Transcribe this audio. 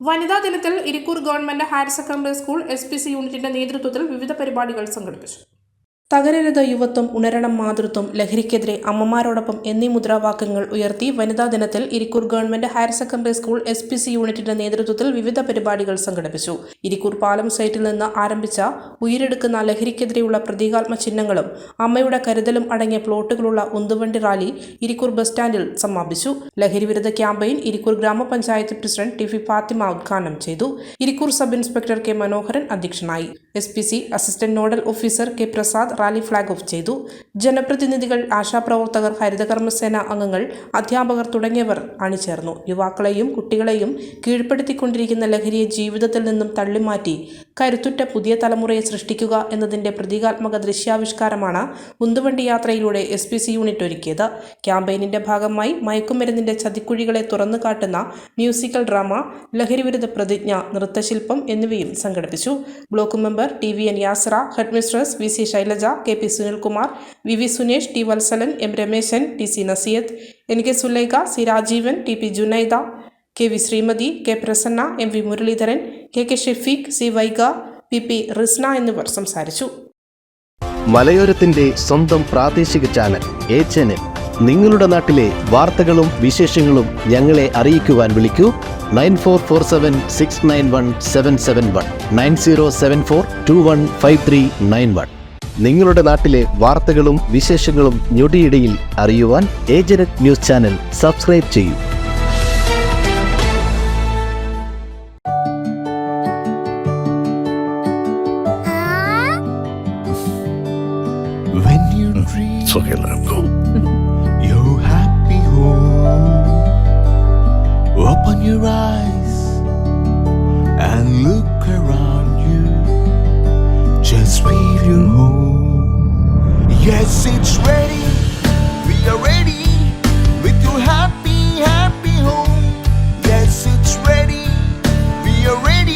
വനിതാ ദിനത്തിൽ Irikkur government higher secondary school S യൂണിറ്റിന്റെ നേതൃത്വത്തിൽ വിവിധ പരിപാടികൾ സംഘടിപ്പിച്ചു തകരരുത് യുവത്വം ഉണരണം മാതൃത്വം ലഹരിക്കെതിരെ അമ്മമാരോടൊപ്പം എന്നീ മുദ്രാവാക്യങ്ങൾ ഉയർത്തി വനിതാ ദിനത്തിൽ Irikkur government higher secondary school S P C യൂണിറ്റിന്റെ നേതൃത്വത്തിൽ വിവിധ പരിപാടികൾ സംഘടിപ്പിച്ചു. ഇരിക്കൂർ പാലം സൈറ്റിൽ നിന്ന് ആരംഭിച്ച ഉയരെടുക്കുന്ന ലഹരിക്കെതിരെയുള്ള പ്രതീകാത്മ ചിഹ്നങ്ങളും അമ്മയുടെ കരുതലും അടങ്ങിയ പ്ലോട്ടുകളുള്ള ഉന്തുവണ്ടി റാലി ഇരിക്കൂർ ബസ് സ്റ്റാൻഡിൽ സമാപിച്ചു. ലഹരി വിരുദ്ധ ക്യാമ്പയിൻ ഇരിക്കൂർ ഗ്രാമപഞ്ചായത്ത് പ്രസിഡന്റ് ടി ഫി ഫാത്തിമ ഉദ്ഘാടനം ചെയ്തു. Irikkur sub inspector K Manoharan അധ്യക്ഷനായി. S P C assistant nodal officer K Prasad rally flag off ചെയ്തു. ജനപ്രതിനിധികൾ ആശാപ്രവർത്തകർ ഹരിതകർമ്മസേന അംഗങ്ങൾ അധ്യാപകർ തുടങ്ങിയവർ അണിചേർന്നു. യുവാക്കളെയും കുട്ടികളെയും കീഴ്പ്പെടുത്തിക്കൊണ്ടിരിക്കുന്ന ലഹരിയെ ജീവിതത്തിൽ നിന്നും തള്ളിമാറ്റി കരുത്തുറ്റ പുതിയ തലമുറയെ സൃഷ്ടിക്കുക എന്നതിന്റെ പ്രതീകാത്മക ദൃശ്യാവിഷ്കാരമാണ് ഉന്തുവണ്ടി യാത്രയിലൂടെ എസ് പി സി യൂണിറ്റ് ഒരുക്കിയത്. ക്യാമ്പയിനിന്റെ ഭാഗമായി മയക്കുമരുന്നിന്റെ ചതിക്കുഴികളെ തുറന്നു കാട്ടുന്ന മ്യൂസിക്കൽ ഡ്രാമ ലഹരിവിരുദ്ധ പ്രതിജ്ഞ നൃത്തശില്പം എന്നിവയും സംഘടിപ്പിച്ചു. Block member T V N Yasra headmistress V C Shailaja K P Sunilkumar V V Sunesh T Vatsalan M Rameshan T C Naseeyath N K Sulaikha C Rajeevan T P Junaida K V Sreemathi K Prasanna M V Muraleedharan K K Shefeeq C Vaiga P P Risna എന്നിവർ സംസാരിച്ചു. മലയോരത്തിന്റെ സ്വന്തം പ്രാദേശിക channel A channel. നിങ്ങളുടെ നാട്ടിലെ വാർത്തകളും വിശേഷങ്ങളും ഞങ്ങളെ അറിയിക്കുവാൻ വിളിക്കൂ. Nine four four seven six nine one seven seven one nine zero seven four two one five three nine one. നിങ്ങളുടെ നാട്ടിലെ വാർത്തകളും വിശേഷങ്ങളും ഞൊടിയിടയിൽ അറിയുവാൻ ഏജനറ്റ് ന്യൂസ് ചാനൽ സബ്സ്ക്രൈബ് ചെയ്യൂ. Go. your happy home, open your eyes and look around you. Just feel your home. Yes, it's ready. We are ready with your happy, happy home. Yes, it's ready. We are ready